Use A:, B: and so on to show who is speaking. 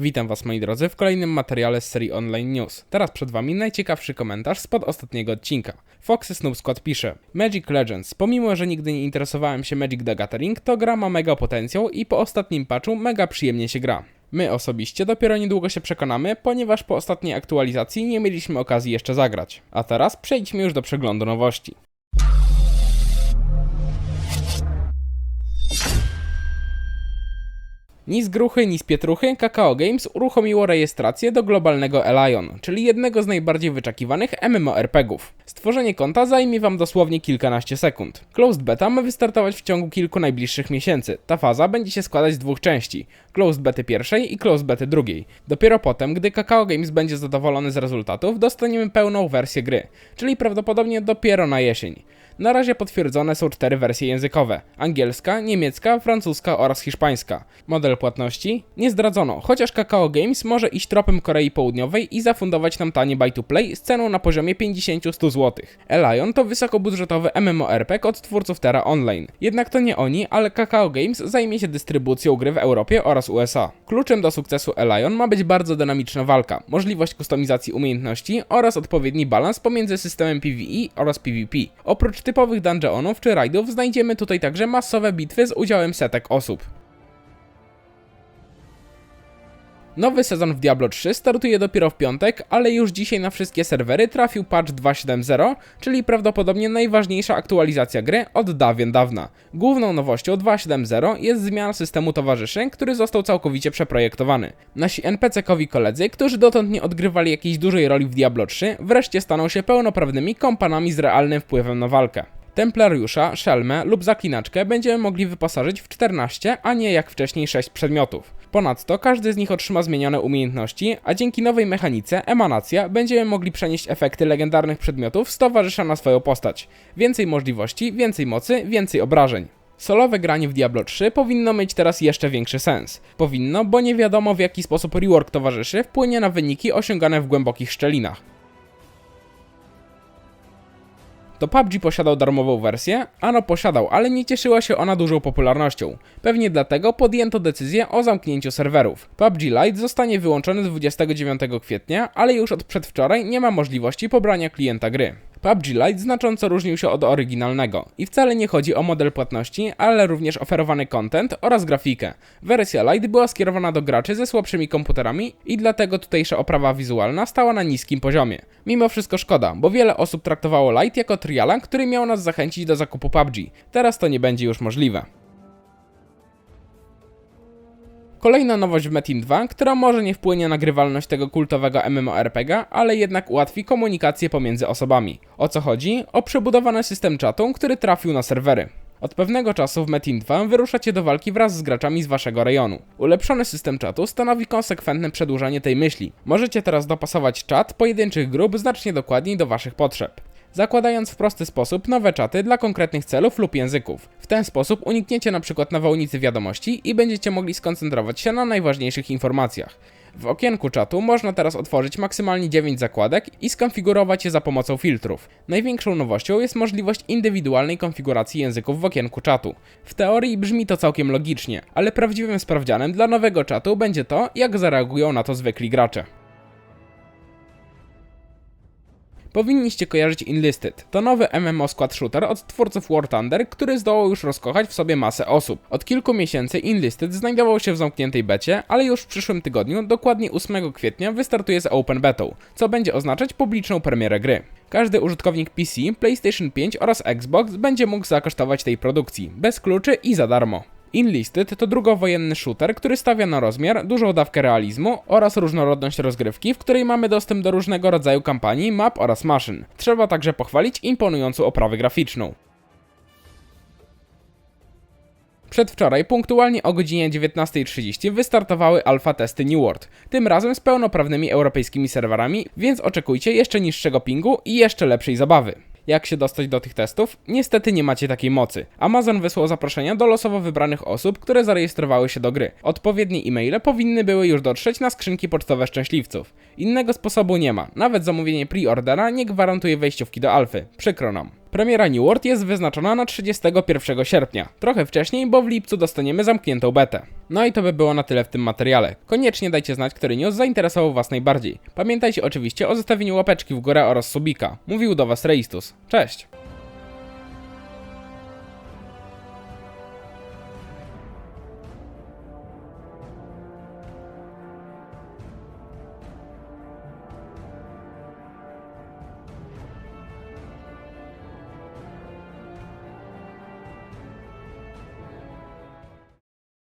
A: Witam Was moi drodzy w kolejnym materiale z serii Online News. Teraz przed Wami najciekawszy komentarz spod ostatniego odcinka. Foxy Snoop Squad pisze Magic Legends. Pomimo, że nigdy nie interesowałem się Magic the Gathering, to gra ma mega potencjał i po ostatnim patchu mega przyjemnie się gra. My osobiście dopiero niedługo się przekonamy, ponieważ po ostatniej aktualizacji nie mieliśmy okazji jeszcze zagrać. A teraz przejdźmy już do przeglądu nowości. Ni z gruchy, ni z pietruchy Kakao Games uruchomiło rejestrację do globalnego Elion, czyli jednego z najbardziej wyczekiwanych MMORPGów. Stworzenie konta zajmie Wam dosłownie kilkanaście sekund. Closed Beta ma wystartować w ciągu kilku najbliższych miesięcy. Ta faza będzie się składać z dwóch części. Closed Bety pierwszej i Closed Bety drugiej. Dopiero potem, gdy Kakao Games będzie zadowolony z rezultatów, dostaniemy pełną wersję gry, czyli prawdopodobnie dopiero na jesień. Na razie potwierdzone są cztery wersje językowe: angielska, niemiecka, francuska oraz hiszpańska. Model płatności nie zdradzono, chociaż Kakao Games może iść tropem Korei Południowej i zafundować nam tanie buy to play z ceną na poziomie 50-100 zł. Elion to wysokobudżetowy MMORPG od twórców Terra Online. Jednak to nie oni, ale Kakao Games zajmie się dystrybucją gry w Europie oraz USA. Kluczem do sukcesu Elion ma być bardzo dynamiczna walka, możliwość kustomizacji umiejętności oraz odpowiedni balans pomiędzy systemem PvE oraz PvP. Oprócz typowych dungeonów czy raidów znajdziemy tutaj także masowe bitwy z udziałem setek osób. Nowy sezon w Diablo 3 startuje dopiero w piątek, ale już dzisiaj na wszystkie serwery trafił patch 2.7.0, czyli prawdopodobnie najważniejsza aktualizacja gry od dawien dawna. Główną nowością 2.7.0 jest zmiana systemu towarzyszy, który został całkowicie przeprojektowany. Nasi NPC-kowi koledzy, którzy dotąd nie odgrywali jakiejś dużej roli w Diablo 3, wreszcie staną się pełnoprawnymi kompanami z realnym wpływem na walkę. Templariusza, szelmę lub zaklinaczkę będziemy mogli wyposażyć w 14, a nie jak wcześniej 6 przedmiotów. Ponadto każdy z nich otrzyma zmienione umiejętności, a dzięki nowej mechanice emanacja będziemy mogli przenieść efekty legendarnych przedmiotów z towarzysza na swoją postać. Więcej możliwości, więcej mocy, więcej obrażeń. Solowe granie w Diablo 3 powinno mieć teraz jeszcze większy sens. Powinno, bo nie wiadomo w jaki sposób rework towarzyszy wpłynie na wyniki osiągane w głębokich szczelinach. To PUBG posiadał darmową wersję? Ano posiadał, ale nie cieszyła się ona dużą popularnością. Pewnie dlatego podjęto decyzję o zamknięciu serwerów. PUBG Lite zostanie wyłączony 29 kwietnia, ale już od przedwczoraj nie ma możliwości pobrania klienta gry. PUBG Lite znacząco różnił się od oryginalnego i wcale nie chodzi o model płatności, ale również oferowany content oraz grafikę. Wersja Lite była skierowana do graczy ze słabszymi komputerami i dlatego tutejsza oprawa wizualna stała na niskim poziomie. Mimo wszystko szkoda, bo wiele osób traktowało Lite jako triala, który miał nas zachęcić do zakupu PUBG. Teraz to nie będzie już możliwe. Kolejna nowość w Metin 2, która może nie wpłynie na grywalność tego kultowego MMORPG, ale jednak ułatwi komunikację pomiędzy osobami. O co chodzi? O przebudowany system czatu, który trafił na serwery. Od pewnego czasu w Metin 2 wyruszacie do walki wraz z graczami z waszego rejonu. Ulepszony system czatu stanowi konsekwentne przedłużanie tej myśli. Możecie teraz dopasować czat pojedynczych grup znacznie dokładniej do waszych potrzeb zakładając w prosty sposób nowe czaty dla konkretnych celów lub języków. W ten sposób unikniecie np. nawałnicy wiadomości i będziecie mogli skoncentrować się na najważniejszych informacjach. W okienku czatu można teraz otworzyć maksymalnie 9 zakładek i skonfigurować je za pomocą filtrów. Największą nowością jest możliwość indywidualnej konfiguracji języków w okienku czatu. W teorii brzmi to całkiem logicznie, ale prawdziwym sprawdzianem dla nowego czatu będzie to, jak zareagują na to zwykli gracze. Powinniście kojarzyć Enlisted. To nowy MMO squad shooter od twórców War Thunder, który zdołał już rozkochać w sobie masę osób. Od kilku miesięcy Enlisted znajdował się w zamkniętej becie, ale już w przyszłym tygodniu, dokładnie 8 kwietnia, wystartuje z Open Betą, co będzie oznaczać publiczną premierę gry. Każdy użytkownik PC, PlayStation 5 oraz Xbox będzie mógł zakosztować tej produkcji, bez kluczy i za darmo. Enlisted to drugowojenny shooter, który stawia na rozmiar, dużą dawkę realizmu oraz różnorodność rozgrywki, w której mamy dostęp do różnego rodzaju kampanii, map oraz maszyn. Trzeba także pochwalić imponującą oprawę graficzną. Przedwczoraj, punktualnie o godzinie 19.30 wystartowały alfa testy New World, tym razem z pełnoprawnymi europejskimi serwerami, więc oczekujcie jeszcze niższego pingu i jeszcze lepszej zabawy jak się dostać do tych testów? Niestety nie macie takiej mocy. Amazon wysłał zaproszenia do losowo wybranych osób, które zarejestrowały się do gry. Odpowiednie e-maile powinny były już dotrzeć na skrzynki pocztowe szczęśliwców. Innego sposobu nie ma. Nawet zamówienie pre-ordera nie gwarantuje wejściówki do alfy. Przykro nam. Premiera New World jest wyznaczona na 31 sierpnia, trochę wcześniej, bo w lipcu dostaniemy zamkniętą betę. No i to by było na tyle w tym materiale. Koniecznie dajcie znać, który news zainteresował Was najbardziej. Pamiętajcie oczywiście o zostawieniu łapeczki w górę oraz subika. Mówił do Was Reistus. Cześć!